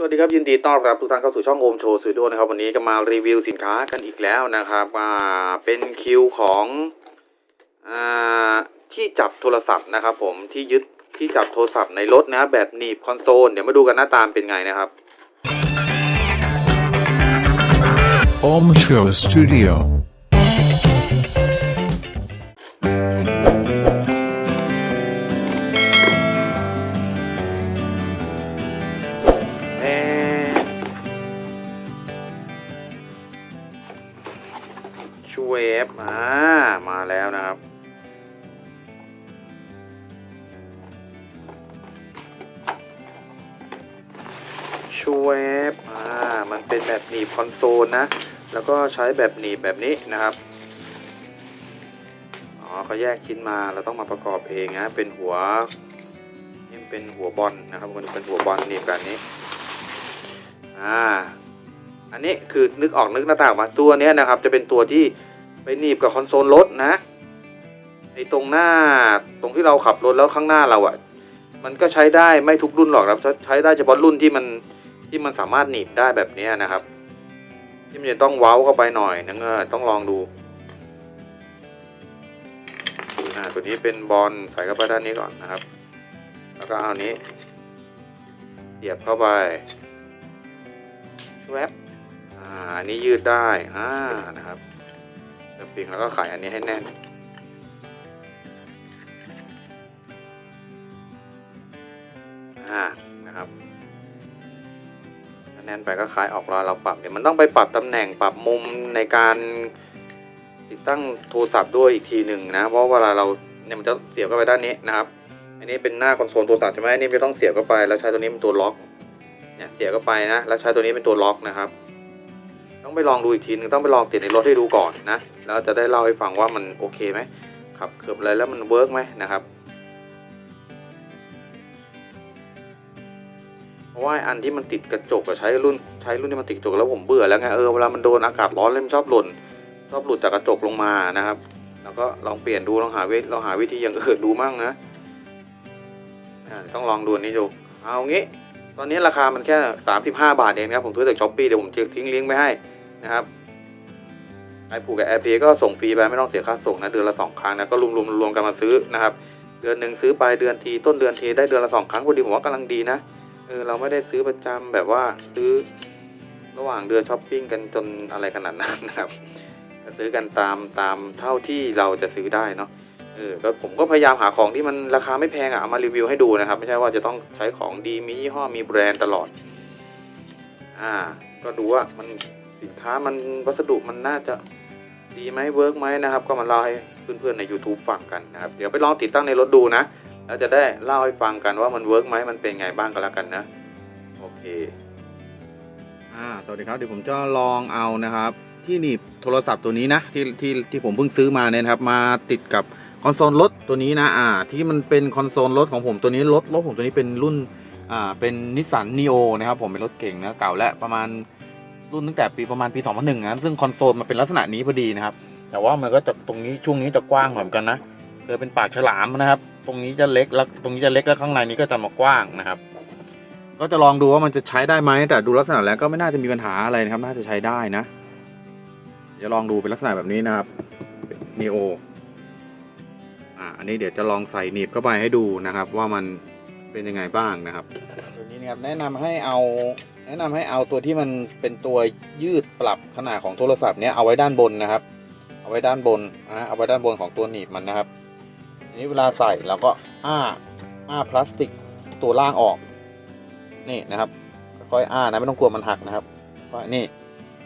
สวัสดีครับยินดีต้อนรับทุกท่านเข้าสู่ช่องโอมโชว์สตูดิโอนะครับวันนี้ก็มารีวิวสินค้ากันอีกแล้วนะครับว่าเป็นคิวของอาที่จับโทรศัพท์นะครับ ผมที่ยึดที่จับโทรศัพท์ในรถนะแบบหนีบคอนโซลเดี๋ยวมาดูกันหน้าตามเป็นไงนะครับ Om Show Studio. เอ๊ ช่วยเอฟมามาแล้วนะครับช่วยเอฟอ่ามันเป็นแบบหนีบคอนโซลนะ แล้วก็ใช้แบบหนีบแบบนี้นะครับอ๋อเขาแยกชิ้นมาเราต้องมาประกอบเองนะ เป็นหัวนี่เป็นหัวบอลนะครับมันเป็นหัวบอลหนีบแบบนี้อ่าอันนี้คือนึกออกนึกหน้าต่างมาตัวนี้นะครับ จะเป็นตัวที่ ไปหนีบกับคอนโซลรถนะไอตรงหน้าตรงที่เราขับรถแล้วข้างหน้าเราอะ่ะมันก็ใช้ได้ไม่ทุกรุ่นหรอกครับใช้ได้เฉพาะรุ่นที่มันที่มันสามารถหนีบได้แบบนี้นะครับ ที่มันจะต้องเว้าเข้าไปหน่อยนึงเออต้องลองดูอ่าตัวนี้เป็นบอลใส่เข้าไปด้านนี้ก่อนนะครับ แล้วก็เอานี้เสียบเข้าไปแวบอ่าอันนี้ยืดได้อ่านะครับ สปริงแล้วก็ไขอันนี้ให้แน่น อ่า นะครับแน่นไปก็คลายออกรอยเราปรับเดี๋ยวมันต้องไปปรับตำแหน่งปรับมุมในการติดตั้งโทรศัพท์ด้วยอีกทีหนึ่งนะ เพราะเวลาเราเนี่ยมันจะเสียบเข้าไปด้านนี้นะครับ อันนี้เป็นหน้าคอนโซลโทรศัพท์ใช่ไหมอันนี้ไม่ต้องเสียบเข้าไป แล้วใช้ตัวนี้เป็นตัวล็อก เนี่ยเสียบเข้าไปนะ แล้วใช้ตัวนี้เป็นตัวล็อกนะครับ ต้องไปลองดูอีกทีนึงต้องไปลองติดในรถให้ดูก่อนนะแล้วจะได้เล่าให้ฟังว่ามันโอเคไหมขับเขือบอะไรแล้วมันเวิร์กไหมนะครับเพราะว่าอันที่มันติดกระจกอะใช้รุ่นใช้รุ่นที่มันติดกระจกแล้วผมเบื่อแล้วไงเออเวลามันโดนอากาศร้อนแล้วมันชอบหล่นชอบหลุดจากกระจกลงมานะครับ แล้วก็ลองเปลี่ยนดูลองหาวิลองหาวิธีอย่างอื่นดูมั่งนะอ่าต้องลองดูนี้ดูเอางี้ ตอนนี้ราคามันแค่ 35 บาทเองครับผมซื้อจากช้อปปี้เดี๋ยวผมทิ้งลิงก์ไว้ให้ นะครับไอผูกกับแอร์เพก็ส่งฟรีไปไม่ต้องเสียค่าส่งนะเดือนละสองครั้งนะก็รวมรวมรวมกันมาซื้อนะครับ เดือนหนึ่งซื้อไปเดือนทีต้นเดือนทีได้เดือนละสองครั้งพอดีผมว่ากำลังดีนะเออเราไม่ได้ซื้อประจำแบบว่าซื้อระหว่างเดือนช้อปปิ้งกันจนอะไรขนาดนั้นนะครับก็ซื้อกันตามตามเท่าที่เราจะซื้อได้เนาะเออก็ผมก็พยายามหาของที่มันราคาไม่แพงอะเอามารีวิวให้ดูนะครับ ไม่ใช่ว่าจะต้องใช้ของดีมียี่ห้อมีแบรนด์ตลอด อ่า ก็ดูว่ามัน สินค้ามันวัสดุมันน่าจะดีไหมเวิร์กไหมนะครับ ก็มาเล่าให้เพื่อนๆใน YouTube ฟังกันนะครับ เดี๋ยวไปลองติดตั้งในรถดูนะแล้วจะได้เล่าให้ฟังกันว่ามันเวิร์กไหมมันเป็นไงบ้างก็แล้วกันนะ โอเคอ่าสวัสดีครับเดี๋ยวผมจะลองเอานะครับ ที่หนีบโทรศัพท์ตัวนี้นะที่ที่ที่ผมเพิ่งซื้อมาเนี่ยครับ มาติดกับคอนโซลรถตัวนี้นะอ่า ที่มันเป็นคอนโซลรถของผมตัวนี้รถรถผมตัวนี้เป็นรุ่นอ่าเป็นนิสสันนีโอนะครับ ผมเป็นรถเก่งนะเก่าและประมาณ รุ่นตั้งแต่ปีประมาณปี 2001นะซึ่งคอนโซลมันเป็นลักษณะนี้พอดีนะครับ แต่ว่ามันก็จะตรงนี้ช่วงนี้จะกว้างเหมือนกันนะเคือเป็นปากฉลามนะครับ ตรงนี้จะเล็กแล้วตรงนี้จะเล็กแล้วข้างในนี้ก็จะมากว้างนะครับ ก็จะลองดูว่ามันจะใช้ได้ไหมแต่ดูลักษณะแล้วก็ไม่น่าจะมีปัญหาอะไรนะครับ น่าจะใช้ได้นะเดี๋ยวลองดูเป็นลักษณะแบบนี้นะครับนีโออ่าอันนี้เดี๋ยวจะลองใส่หนีบเข้าไปให้ดูนะครับ ว่ามันเป็นยังไงบ้างนะครับตัวนี้นะครับแนะนำให้เอา แนะนำให้เอาตัวที่มันเป็นตัวยืดปรับขนาดของโทรศัพท์เนี้ยเอาไว้ด้านบนนะครับ เอาไว้ด้านบนนะเอาไว้ด้านบนของตัวหนีบมันนะครับทีนี้เวลาใส่เราก็อ้าอ้าพลาสติกตัวล่างออกนี่นะครับค่อยอ้านะไม่ต้องกลัวมันหักนะครับก็นี่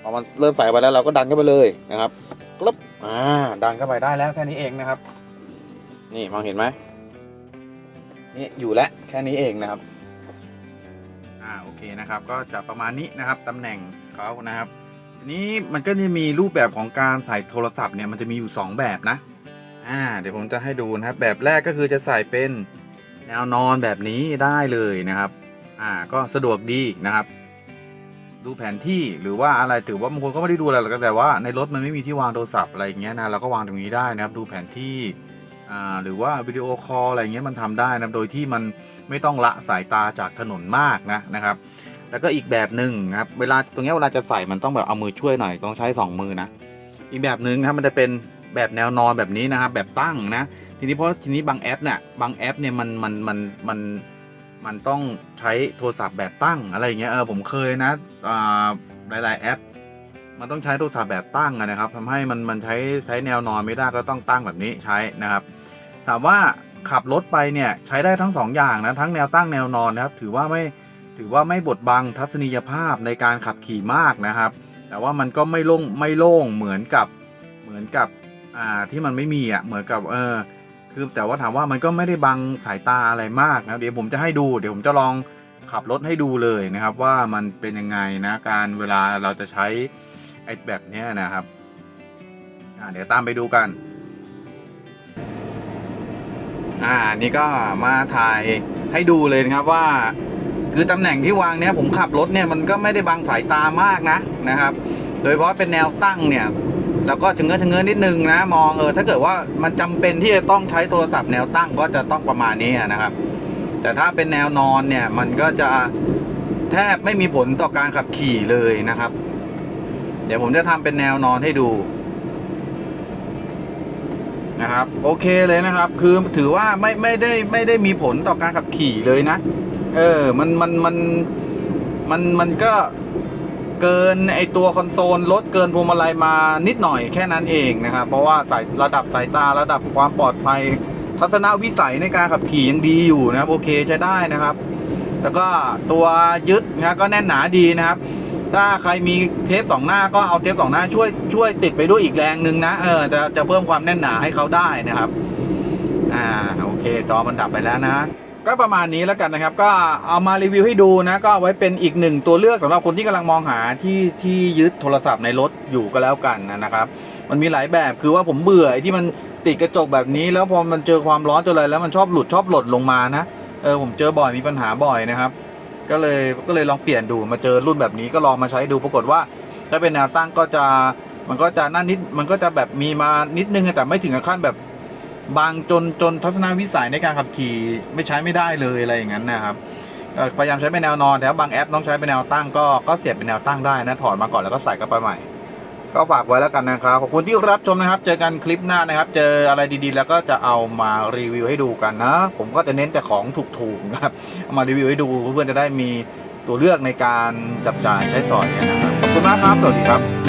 พอมันเริ่มใส่ไปแล้วเราก็ดันเข้าไปเลยนะครับกรุบอ่าดันเข้าไปได้แล้วแค่นี้เองนะครับ นี่มองเห็นไหมนี่อยู่แล้วแค่นี้เองนะครับ อ่าโอเคนะครับก็จะประมาณนี้นะครับตำแหน่งเขานะครับทีนี้มันก็จะมีรูปแบบของการใส่โทรศัพท์เนี่ยมันจะมีอยู่ 2 แบบนะอ่าเดี๋ยวผมจะให้ดูนะครับแบบแรกก็คือจะใส่เป็นแนวนอนแบบนี้ได้เลยนะครับอ่าก็สะดวกดีนะครับ ดูแผนที่หรือว่าอะไรถือว่าบางคนก็ไม่ได้ดูอะไรหรอกแต่ว่าในรถมันไม่มีที่วางโทรศัพท์อะไรอย่างเงี้ยนะเราก็วางตรงนี้ได้นะครับ ดูแผนที่ หรือว่าวิดีโอคอลอะไรเงี้ยมันทำได้นะโดยที่มันไม่ต้องละสายตาจากถนนมากนะนะครับ แล้วก็อีกแบบหนึ่งครับเวลาตรงเนี้ยเวลาจะใส่มันต้องแบบเอามือช่วยหน่อยต้องใช้สองมือนะอีกแบบหนึ่งครับมันจะเป็นแบบแนวนอนแบบนี้นะครับแบบตั้งนะทีนี้เพราะทีนี้บางแอปเนี่ยบางแอปเนี่ยมันมันมันมันมันต้องใช้โทรศัพท์แบบตั้งอะไรอย่างเงี้ยเออผมเคยนะอ่าหลาย ๆ แอป มันต้องใช้โทรศัพท์แบบตั้งนะครับทำให้มันมันใช้ใช้แนวนอนไม่ได้ก็ต้องตั้งแบบนี้ใช้นะครับ ถามว่าขับรถไปเนี่ยใช้ได้ทั้งสองอย่างนะทั้งแนวตั้งแนวนอนนะครับ ถือว่าไม่ถือว่าไม่บดบังทัศนียภาพในการขับขี่มากนะครับ แต่ว่ามันก็ไม่โล่งไม่โล่งเหมือนกับเหมือนกับอ่าที่มันไม่มีอะเหมือนกับเออคือแต่ว่าถามว่ามันก็ไม่ได้บังสายตาอะไรมากนะเดี๋ยวผมจะให้ดูเดี๋ยวผมจะลองขับรถให้ดูเลยนะครับว่ามันเป็นยังไงนะการเวลาเราจะใช้ไอ้แบบเนี้ยนะครับอ่าเดี๋ยวตามไปดูกัน อ่านี่ก็มาถ่ายให้ดูเลยนะครับว่า คือตำแหน่งที่วางเนี่ยผมขับรถเนี่ยมันก็ไม่ได้บังสายตามากนะนะครับ โดยเฉพาะเป็นแนวตั้งเนี่ยแล้วก็ชะเง้อชะเง้อนิดนึงนะมองเออถ้าเกิดว่ามันจำเป็นที่จะต้องใช้โทรศัพท์แนวตั้งก็จะต้องประมาณนี้นะครับ แต่ถ้าเป็นแนวนอนเนี่ยมันก็จะแทบไม่มีผลต่อการขับขี่เลยนะครับ เดี๋ยวผมจะทำเป็นแนวนอนให้ดู นะครับ โอเคเลยนะครับ คือถือว่าไม่ไม่ได้ไม่ได้มีผลต่อการขับขี่เลยนะ เออ มันมันมันมันมันก็เกินไอตัวคอนโซลลดเกินพวงมาลัยมานิดหน่อยแค่นั้นเองนะครับ เพราะว่าสายระดับสายตาระดับความปลอดภัย ทัศนวิสัยในการขับขี่ยังดีอยู่นะครับ โอเคใช้ได้นะครับ แล้วก็ตัวยึดนะก็แน่นหนาดีนะครับ ถ้าใครมีเทปสองหน้าก็เอาเทปสองหน้าช่วยช่วยติดไปด้วยอีกแรงหนึ่งนะเออจะจะเพิ่มความแน่นหนาให้เขาได้นะครับ อ่าโอเค จอมันดับไปแล้วนะก็ประมาณนี้แล้วกันนะครับ ก็เอามารีวิวให้ดูนะ ก็ไว้เป็นอีกหนึ่งตัวเลือกสำหรับคนที่กำลังมองหาที่ที่ยึดโทรศัพท์ในรถอยู่ก็แล้วกันนะครับ มันมีหลายแบบคือว่าผมเบื่อไอ้ที่มันติดกระจกแบบนี้ แล้วพอมันเจอความร้อนจออะไรแล้วมันชอบหลุดชอบหล่นลงมานะเออผมเจอบ่อยมีปัญหาบ่อยนะครับ ก็เลยก็เลยลองเปลี่ยนดูมาเจอรุ่นแบบนี้ก็ลองมาใช้ดูปรากฏว่าถ้าเป็นแนวตั้งก็จะมันก็จะน่านิดมันก็จะแบบมีมานิดนึงแต่ไม่ถึงกับขั้นแบบบางจนจนทัศนวิสัยในการขับขี่ไม่ใช้ไม่ได้เลยอะไรอย่างนั้นนะครับพยายามใช้เป็นแนวนอนแต่ว่าบางแอปต้องใช้เป็นแนวตั้งก็ก็เสียบเป็นแนวตั้งได้นะถอดมาก่อนแล้วก็ใส่กลับไปใหม่ ก็ฝากไว้แล้วกันนะครับ ขอบคุณที่รับชมนะครับ เจอกันคลิปหน้านะครับ เจออะไรดีๆ แล้วก็จะเอามารีวิวให้ดูกันนะ ผมก็จะเน้นแต่ของถูกๆนะครับเอามารีวิวให้ดูเพื่อนๆจะได้มีตัวเลือกในการจับจ่ายใช้สอยนะครับ ขอบคุณมากครับ สวัสดีครับ